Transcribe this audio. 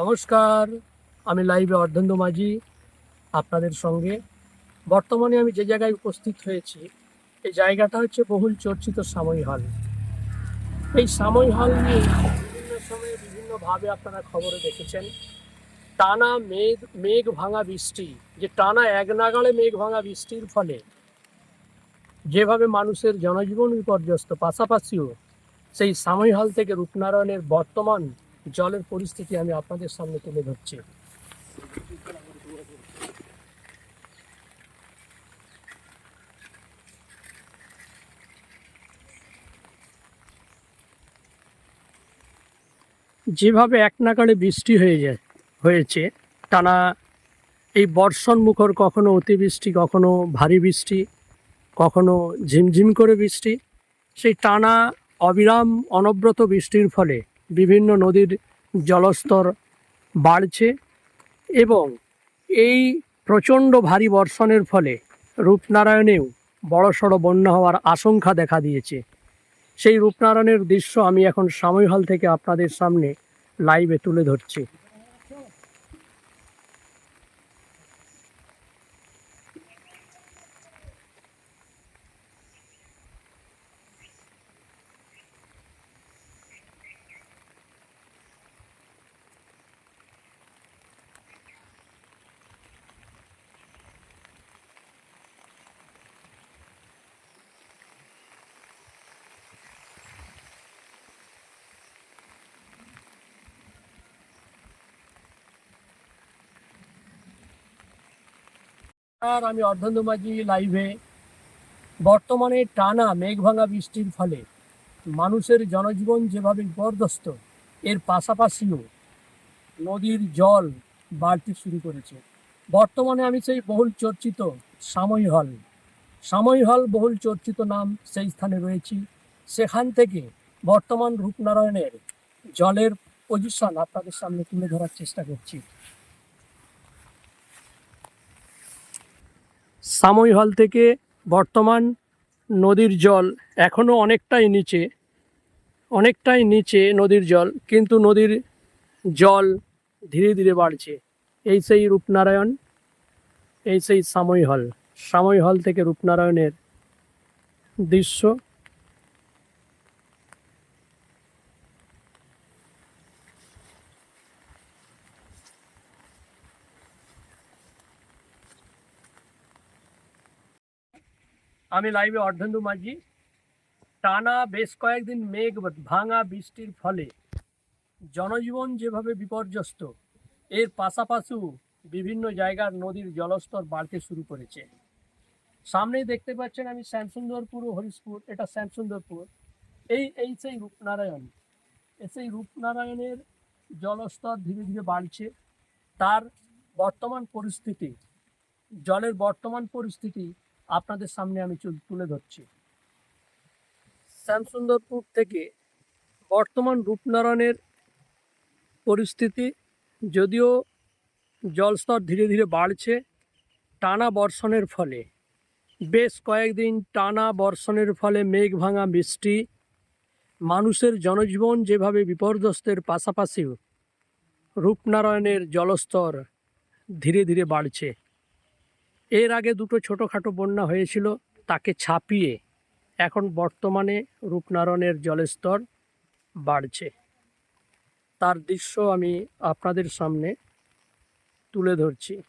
নমস্কার, আমি লাইভে অর্ধেন্দু মাঝি, আপনাদের সঙ্গে। বর্তমানে আমি যে জায়গায় উপস্থিত হয়েছি, এই জায়গাটা হচ্ছে বহুল চর্চিত সাময়ী হল। এই সাময়ী হল নিয়ে বিভিন্ন সময়ে বিভিন্নভাবে আপনারা খবরে দেখেছেন। টানা মেঘ মেঘ ভাঙা বৃষ্টি, যে টানা এক নাগাড়ে মেঘ ভাঙা বৃষ্টির ফলে যেভাবে মানুষের জনজীবন বিপর্যস্ত, পাশাপাশিও সেই সাময়ী হল থেকে রূপনারায়ণের বর্তমান জলের পরিস্থিতি আমি আপনাদের সামনে তুলে ধরছি। যেভাবে এক নাগাড়ে বৃষ্টি হয়ে যায়, হয়েছে, টানা এই বর্ষণ মুখর কখনো অতিবৃষ্টি, কখনো ভারী বৃষ্টি, কখনো ঝিমঝিম করে বৃষ্টি, সেই টানা অবিরাম অনব্রত বৃষ্টির ফলে বিভিন্ন নদীর জলস্তর বাড়ছে এবং এই প্রচণ্ড ভারী বর্ষণের ফলে রূপনারায়ণেও বড়সড় বন্যা হওয়ার আশঙ্কা দেখা দিয়েছে। সেই রূপনারায়ণের দৃশ্য আমি এখন সাময়হাল থেকে আপনাদের সামনে লাইভে তুলে ধরছি। আর আমি অর্ধেন্দু মাঝি লাইভে বর্তমানে টানা মেঘভাঙা বৃষ্টির ফলে মানুষের জনজীবন যেভাবে বিপর্যস্ত, এর পাশাপাশিও নদীর জল বাড়তে শুরু করেছে। বর্তমানে আমি সেই বহুল চর্চিত সাময়ী হল। সাময়ী হল বহুল চর্চিত নাম সেই স্থানে রয়েছি। সেখান থেকে বর্তমান রূপনারায়ণের জলের পজিশন আপনাদের সামনে তুলে ধরার চেষ্টা করছি। সাময়ী হল থেকে বর্তমান নদীর জল এখনও অনেকটাই নিচে অনেকটাই নিচে নদীর জল, কিন্তু নদীর জল ধীরে ধীরে বাড়ছে। এই সেই রূপনারায়ণ, এই সেই সাময়ী হল। সাময়ী হল থেকে রূপনারায়ণের দৃশ্য আমি লাইভে অর্ধেন্দু মাঝি। টানা বেশ কয়েকদিন মেঘ ভাঙা বৃষ্টির ফলে জনজীবন যেভাবে বিপর্যস্ত, এর পাশাপাশি বিভিন্ন জায়গার নদীর জলস্তর বাড়তে শুরু করেছে। সামনেই দেখতে পাচ্ছেন আমি শ্যামসুন্দরপুর ও হরিশপুর, এটা শ্যামসুন্দরপুর। এই এই সেই রূপনারায়ণ। সেই রূপনারায়ণের জলস্তর ধীরে ধীরে বাড়ছে। তার বর্তমান পরিস্থিতি, জলের বর্তমান পরিস্থিতি আপনাদের সামনে আমি তুলে ধরছি। শ্যামসুন্দরপুর থেকে বর্তমান রূপনারায়ণের পরিস্থিতি, যদিও জলস্তর ধীরে ধীরে বাড়ছে, টানা বর্ষণের ফলে। বেশ কয়েকদিন টানা বর্ষণের ফলে মেঘ ভাঙা বৃষ্টি, মানুষের জনজীবন যেভাবে বিপর্যস্তের পাশাপাশিও রূপনারায়ণের জলস্তর ধীরে ধীরে বাড়ছে। এর আগে দুটো ছোটোখাটো বন্যা হয়েছিল, তাকে ছাপিয়ে। এখন বর্তমানে রূপনারায়ণের জলস্তর স্তর বাড়ছে। তার দৃশ্য আমি আপনাদের সামনে তুলে ধরছি।